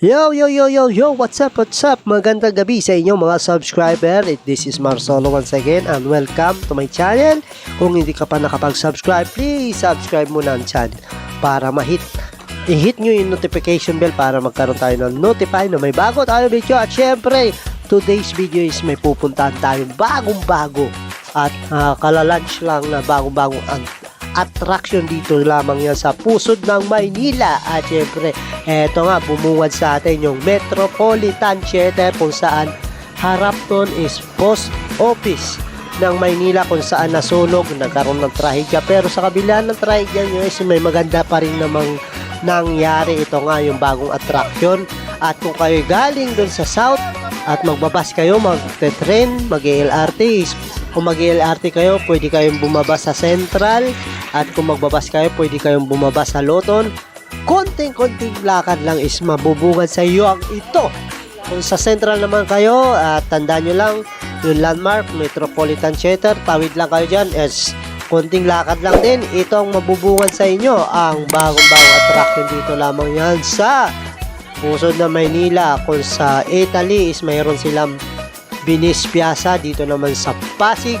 Yo, yo, yo, yo, yo, what's up, what's up? Magandang gabi sa inyo mga subscriber. This is Marcelo once again and welcome to my channel. Kung hindi ka pa nakapag-subscribe, please subscribe muna ang channel para ma-hit i-hit nyo yung notification bell para magkaroon tayo ng notify na may bago tayo video. At syempre, today's video is may pupuntahan tayong bagong-bago at uh, kalalunch lang na bagong-bagong an- attraction dito lamang yan sa pusod ng Maynila. At syempre, eto nga, bumuwad sa atin yung Metropolitan Theater kung saan harap nun is post office ng Maynila kung saan nasulog, nagkaroon ng trahedya. Pero sa kabila ng trahedya nyo is may maganda pa rin namang nangyari. Ito nga yung bagong attraction. At kung kayo galing dun sa south at magbabas kayo, mag-train, mag-LRT, kung mag-LRT kayo, pwede kayong bumaba sa Central at kung magbabas kayo, pwede kayong bumaba sa Loton. Konting-konting lakad lang is mabubungad sa iyo ang ito. Kung sa Central naman kayo, at tandaan nyo lang, yung landmark, Metropolitan Theater, tawid lang kayo dyan, is konting lakad lang din. Ito ang mabubungad sa inyo, ang bagong-bagong attraction dito lamang yan sa pusod na Maynila. Kung sa Italy is mayroon silang Binis Piazza dito naman sa Pasig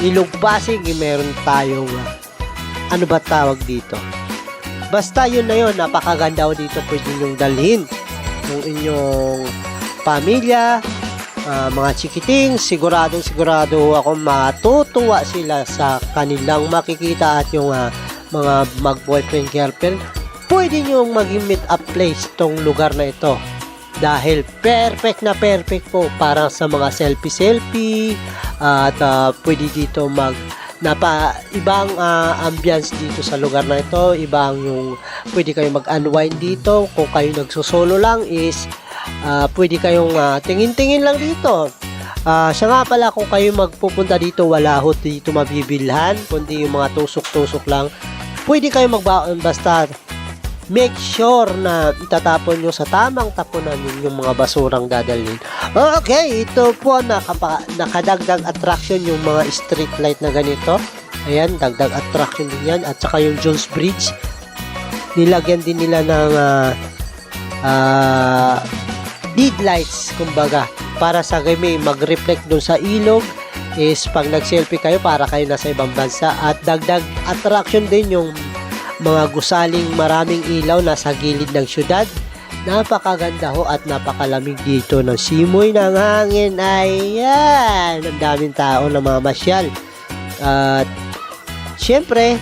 Ilog Pasig eh, meron tayong ano ba tawag dito? Basta yun na yun napakaganda ho dito. Pwede nyong dalhin yung inyong pamilya ah, mga chikiting. Siguradong sigurado ako matutuwa sila sa kanilang makikita at yung ah, mga mag boyfriend girlfriend. Pwede nyong maging meet up place tong lugar na ito. Dahil perfect na perfect po para sa mga selfie-selfie at ah, pwede dito mag napa ibang ah, ambience dito sa lugar na ito. Ibang yung pwede kayong mag-unwind dito. Kung kayo nagsusolo lang is ah, pwede kayong ah, tingin-tingin lang dito. Ah, siya nga pala kung kayo magpupunta dito wala ho dito mabibilhan kundi yung mga tusok-tusok lang. Pwede kayo magbaon basta make sure na itatapon nyo sa tamang tapunan yun yung mga basurang dadalhin. Okay, ito po nakapa, nakadagdag attraction yung mga street light na ganito. Ayan, dagdag attraction din yan. At saka yung Jones Bridge. Nilagyan din nila ng ah ah, lead lights, kumbaga. Para sa game mag-reflect dun sa ilog is pag nag-selfie kayo para kayo nasa ibang bansa. At dagdag attraction din yung mga gusaling maraming ilaw nasa gilid ng syudad. Napakaganda ho at napakalamig dito ng simoy ng hangin. Ayan! Ang daming tao na mamasyal. At syempre,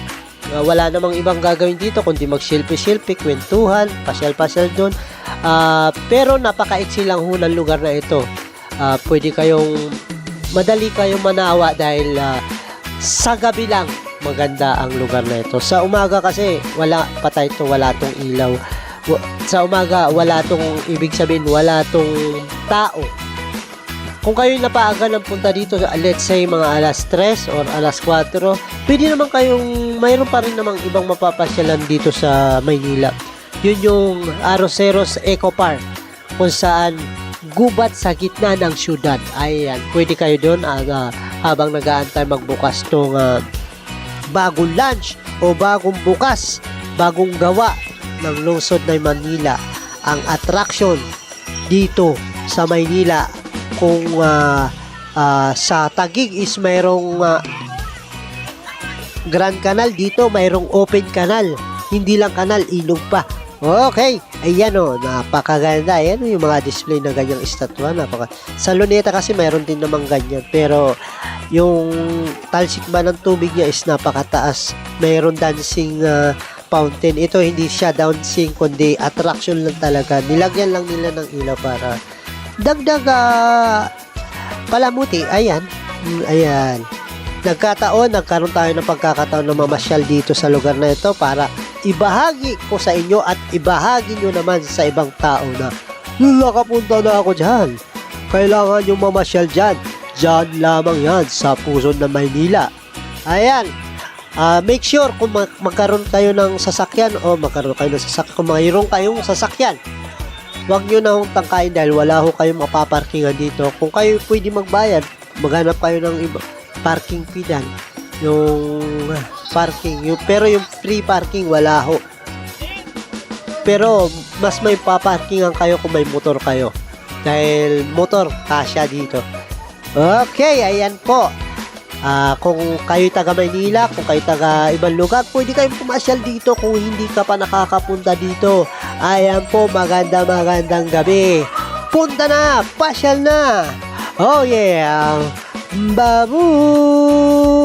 uh, wala namang ibang gagawin dito kundi mag-selfie-selfie, kwentuhan, pasyal-pasyal doon. Ah, pero napakaiksi lang ho ng lugar na ito. Ah, pwede kayong madali kayong manawa dahil ah, sa gabi lang maganda ang lugar na ito. Sa umaga kasi wala patay to, wala tong ilaw. Sa umaga wala tong ibig sabihin wala tong tao. Kung kayo napaaga ng punta dito, let's say mga alas 3 or alas 4, pwede naman kayong, mayroon pa rin namang ibang mapapasyalan dito sa Maynila. Yun yung Aroseros Eco Park, kung saan gubat sa gitna ng syudad. Ayan, pwede kayo doon ah, habang nag-aantay magbukas tong ah, bagong lunch o bagong bukas, bagong gawa ng lungsod ng Manila. Ang attraction dito sa Maynila kung ah, ah, sa Tagig is mayroong ah, Grand Canal dito, mayroong open canal. Hindi lang canal, ilog pa. Okay, ayan o, napakaganda. Ayan o, yung mga display na ganyang estatwa. Napaka... Sa Luneta kasi mayroon din namang ganyan. Pero yung talsik ba ng tubig niya is napakataas. Mayroon dancing ah, fountain. Ito hindi siya dancing kundi attraction lang talaga. Nilagyan lang nila ng ilaw para dagdag ah, palamuti. Ayan. Ayan. Nagkataon, nagkaroon tayo ng pagkakataon na mamasyal dito sa lugar na ito para ibahagi ko sa inyo at ibahagi nyo naman sa ibang tao na nakapunta na ako dyan. Kailangan yung mamasyal dyan. Dyan lamang yan sa puso ng Maynila. Ayan. Ah, make sure kung mag- magkaroon kayo ng sasakyan o magkaroon kayo ng sasakyan, kung mayroon kayong sasakyan, Huwag nyo na hong tangkain dahil wala ho kayong mapaparkingan dito. Kung kayo pwede magbayad, maghanap kayo ng iba, parking fee dyan. Yung parking. Yung, pero yung free parking, wala ho. Pero mas may paparkingan kayo kung may motor kayo. Dahil motor, kasya dito. Okay, ayan po. Ah, kung kayo taga Maynila, kung kayo taga ibang lugar, pwede kayong pumasyal dito kung hindi ka pa nakakapunta dito. Ayan po, maganda magandang gabi. Punta na, pasyal na. Oh yeah. Babu!